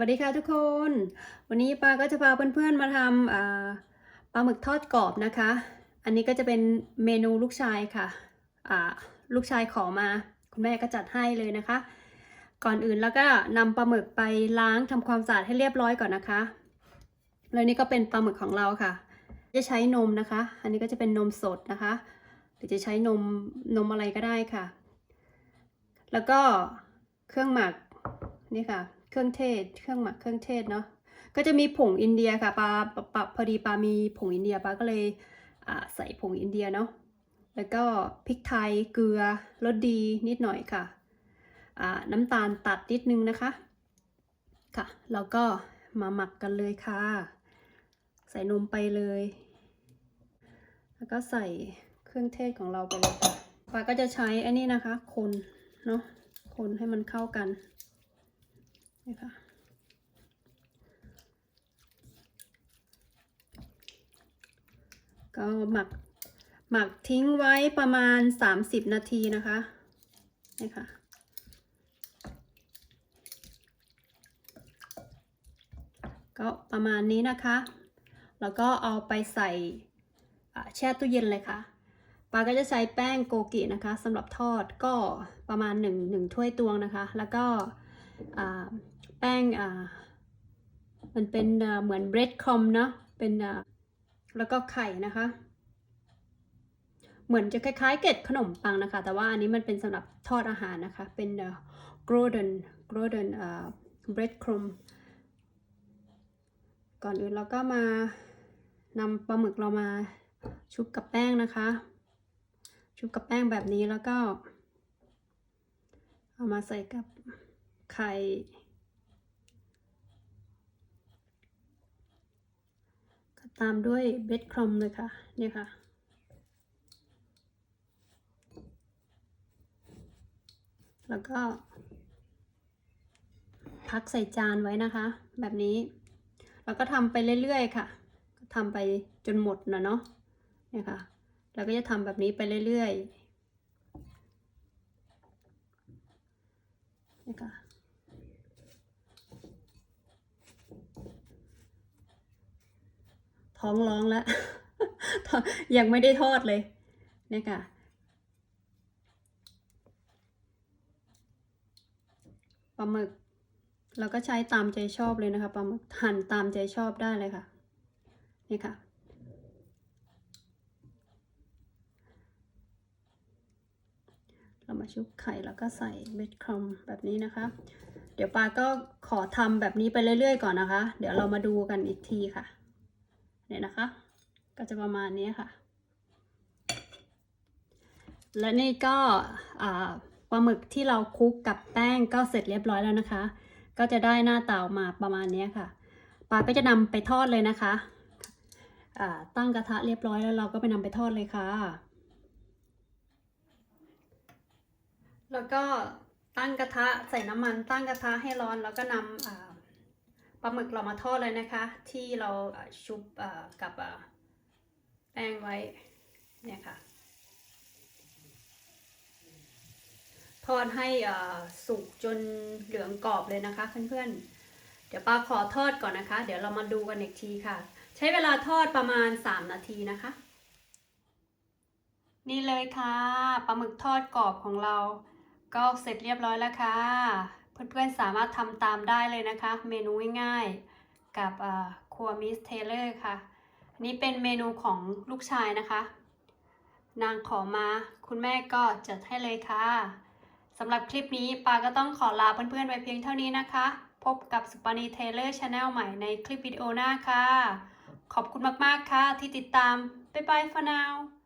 วัสดีค่ะทุกคน วันนี้ปาก็จะพาเพื่อนๆมาทำปลาหมึกทอดกรอบนะคะ อันนี้ก็จะเป็นเมนูลูกชายค่ะลูกชายขอมา คุณแม่ก็จัดให้เลยนะคะ ก่อนอื่นแล้วก็นำปลาหมึกไปล้างทำความสะอาดให้เรียบร้อยก่อนนะคะ แล้วนี่ก็เป็นปลาหมึกของเราค่ะ จะใช้นมนะคะ อันนี้ก็จะเป็นนมสดนะคะหรือจะใช้นมนมอะไรก็ได้ค่ะ แล้วก็เครื่องหมักนี่ค่ะ เครื่องเทศ เครื่องหมักเครื่องเทศเนาะก็จะมีผงอินเดียค่ะปลาปลาพอดีปลามีผงอินเดียปลาก็เลยใส่ผงอินเดียเนาะแล้วก็พริกไทยเกลือรสดีนิดหน่อยค่ะน้ำตาลตัดนิดนึงนะคะค่ะแล้วก็มาหมักกันเลยค่ะ ใส่นมไปเลย แล้วก็ใส่เครื่องเทศของเราไปเลยค่ะปลาก็จะใช้อันนี้นะคะ คนเนาะคนให้มันเข้ากัน นี่ค่ะ ก็หมักหมักทิ้งไว้ประมาณ 30 นาทีนะคะ นี่ค่ะ ก็ประมาณนี้นะคะ แล้วก็เอาไปใส่แช่ตู้เย็นเลยค่ะปาก็จะใช้แป้งโกกินะคะสำหรับทอดก็ประมาณ1 1ถ้วยตวงนะคะ แล้วก็ แป้งอ่ามันเป็นเหมือนเบรดคอมเนาะเป็นอ่าแล้วก็ไข่นะคะ เหมือนจะคล้ายๆเกล็ดขนมปังนะคะ แต่ว่าอันนี้มันเป็นสำหรับทอดอาหารนะคะ เป็นอ่า golden golden อ่า bread crumb ก่อนอื่นเราก็มานำปลาหมึกเรามาชุบกับแป้งนะคะ ชุบกับแป้งแบบนี้แล้วก็ เอามาใส่กับไข่ ก็ ตามด้วยเบดครอมเลยค่ะเนี่ยค่ะ แล้วก็ พักใส่จานไว้นะคะ แบบนี้ แล้วก็ทำไปเรื่อยๆค่ะทำไปจนหมดนะเนาะเนี่ยค่ะแล้วก็จะทำแบบนี้ไปเรื่อยๆนี่ค่ะ ท้องร้องแล้ว ยังไม่ได้ทอดเลยเนี่ยค่ะ ปลาหมึก เราก็ใช้ตามใจชอบเลยนะคะปลาหมึกหั่นตามใจชอบได้เลยค่ะ นี่ค่ะเรามาชุบไข่แล้วก็ใส่เบดครัมแบบนี้นะคะ เดี๋ยวปาก็ขอทำแบบนี้ไปเรื่อยๆก่อนนะคะ เดี๋ยวเรามาดูกันอีกทีค่ะ เนี่ยนะคะ ก็จะประมาณนี้ค่ะ และนี่ก็ปลาหมึกที่เราคลุกกับแป้งก็เสร็จเรียบร้อยแล้วนะคะ ก็จะได้หน้าเตามาประมาณนี้ค่ะปาก็จะนำไปทอดเลยนะคะตั้งกระทะเรียบร้อยแล้วเราก็ไปนำไปทอดเลยค่ะ แล้วก็ตั้งกระทะใส่น้ำมันตั้งกระทะให้ร้อนแล้วก็นำอ่า ปลาหมึกเรามาทอดเลยนะคะ ที่เราชุบกับแป้งไว้เนี่ยค่ะ ทอดให้สุกจนเหลืองกรอบเลยนะคะ เพื่อนๆ เดี๋ยวปลาขอทอดก่อนนะคะ เดี๋ยวเรามาดูกันอีกทีค่ะ ใช้เวลาทอดประมาณ 3 นาทีนะคะ นี่เลยค่ะปลาหมึกทอดกรอบของเราก็เสร็จเรียบร้อยแล้วค่ะ เพื่อนๆสามารถทำตามได้เลยนะคะ เมนูง่ายๆกับครัวมิสเทเลอร์ค่ะ นี่เป็นเมนูของลูกชายนะคะ นางขอมาคุณแม่ก็จัดให้เลยค่ะสำหรับคลิปนี้ปาก็ต้องขอลาเพื่อนๆไปเพียงเท่านี้นะคะ พบกับสุปานีเทเลอร์ชาแนลใหม่ในคลิปวิดีโอหน้าค่ะ ขอบคุณมากๆค่ะที่ติดตาม บ๊ายบาย for now